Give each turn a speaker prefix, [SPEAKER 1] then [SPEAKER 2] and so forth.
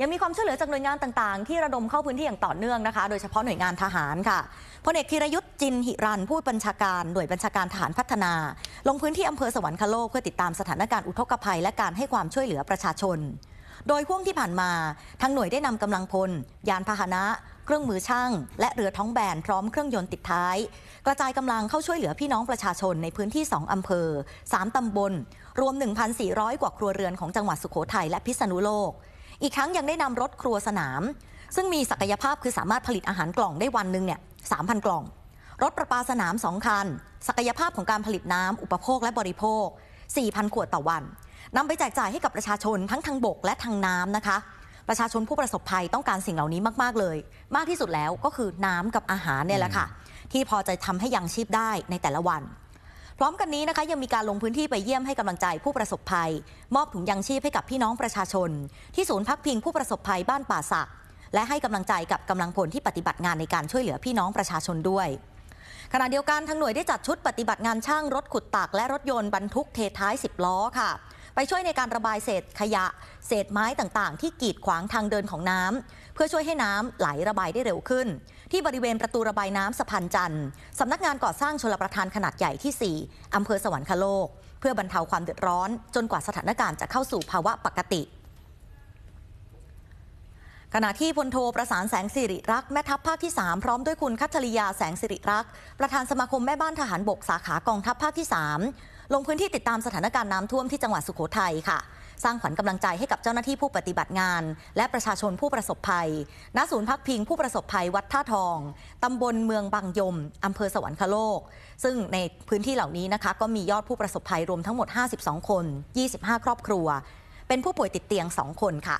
[SPEAKER 1] ยังมีความช่วยเหลือจากหน่วยงานต่างๆ ที่ระดมเข้าพื้นที่อย่างต่อเนื่องนะคะ โดยเฉพาะหน่วยงานทหารค่ะพลเอกธีรยุทธ์จินหิรันผู้บัญชาการหน่วยบัญชาการทหารพัฒนา ลงพื้นที่อำเภอสวรรคโลกเพื่อติดตามสถานการณ์อุทกภัย และการให้ความช่วยเหลือประชาชน โดยห่วงที่ผ่านมาทางหน่วยได้นำกำลังพล ยานพาหนะเครื่องมือช่าง และเรือท้องแบนพร้อมเครื่องยนต์ติดท้าย กระจายกำลังเข้าช่วยเหลือพี่น้องประชาชนในพื้นที่ 2 อำเภอ 3 ตำบล รวม 1,400 กว่าครัวเรือนของจังหวัดสุโขทัยและพิษณุโลก อีกทั้งยังได้นำรถครัวสนาม ซึ่งมีศักยภาพคือสามารถผลิตอาหารกล่องได้วันหนึ่งเนี่ย3,000กล่อง รถประปาสนาม2คัน ศักยภาพของการผลิตน้ำอุปโภคและบริโภค 4,000 ขวดต่อวันนำไปแจกจ่ายให้กับประชาชนทั้งทางบกและทางน้ำนะคะ ประชาชนผู้ประสบภัยต้องการสิ่งเหล่านี้มาก ๆ เลย มากที่สุดแล้วก็คือน้ำกับอาหารเนี่ยแหละค่ะ ที่พอจะทำให้ยังชีพได้ในแต่ละวัน พร้อมกันนี้นะคะยังมีการลงพื้นที่ไปเยี่ยมให้กำลังใจผู้ประสบภัย มอบถุงยางชีพให้กับพี่น้องประชาชน ที่ศูนย์พักพิงผู้ประสบภัยบ้านป่าสัก และให้กำลังใจกับกำลังพลที่ปฏิบัติงานในการช่วยเหลือพี่น้องประชาชนด้วยขณะเดียวกันทางหน่วยได้จัดชุดปฏิบัติงานช่างรถขุดตักและรถยนต์บรรทุกเทท้าย 10 ล้อค่ะ ไปช่วยในการระบายเศษขยะ เศษไม้ต่างๆ ที่กีดขวางทางเดินของน้ำเพื่อช่วยให้น้ำไหลระบายได้เร็วขึ้น ที่บริเวณประตูระบายน้ำสะพานจันทร์สำนักงานก่อสร้างชลประทานขนาดใหญ่ที่ 4อำเภอสวรรคโลก เพื่อบรรเทาความเดือดร้อน จนกว่าสถานการณ์จะเข้าสู่ภาวะปกติขณะที่พลโทประสานแสงสิริรักษ์แม่ทัพภาคที่ 3 พร้อมด้วยคุณคัทริยาแสงสิริรักษ์ประธานสมาคมแม่บ้านทหารบกสาขากองทัพภาคที่ 3 ลงพื้นที่ติดตามสถานการณ์น้ำท่วมที่จังหวัดสุโขทัยค่ะ สร้างขวัญกำลังใจให้กับเจ้าหน้าที่ผู้ปฏิบัติงาน และประชาชนผู้ประสบภัย ณ ศูนย์พักพิงผู้ประสบภัยวัดท่าทอง ตำบลเมืองบางยม อำเภอสวรรคโลก ซึ่งในพื้นที่เหล่านี้นะคะ ก็มียอดผู้ประสบภัยรวมทั้งหมด 52 คน 25 ครอบครัว เป็นผู้ป่วยติดเตียง 2 คนค่ะ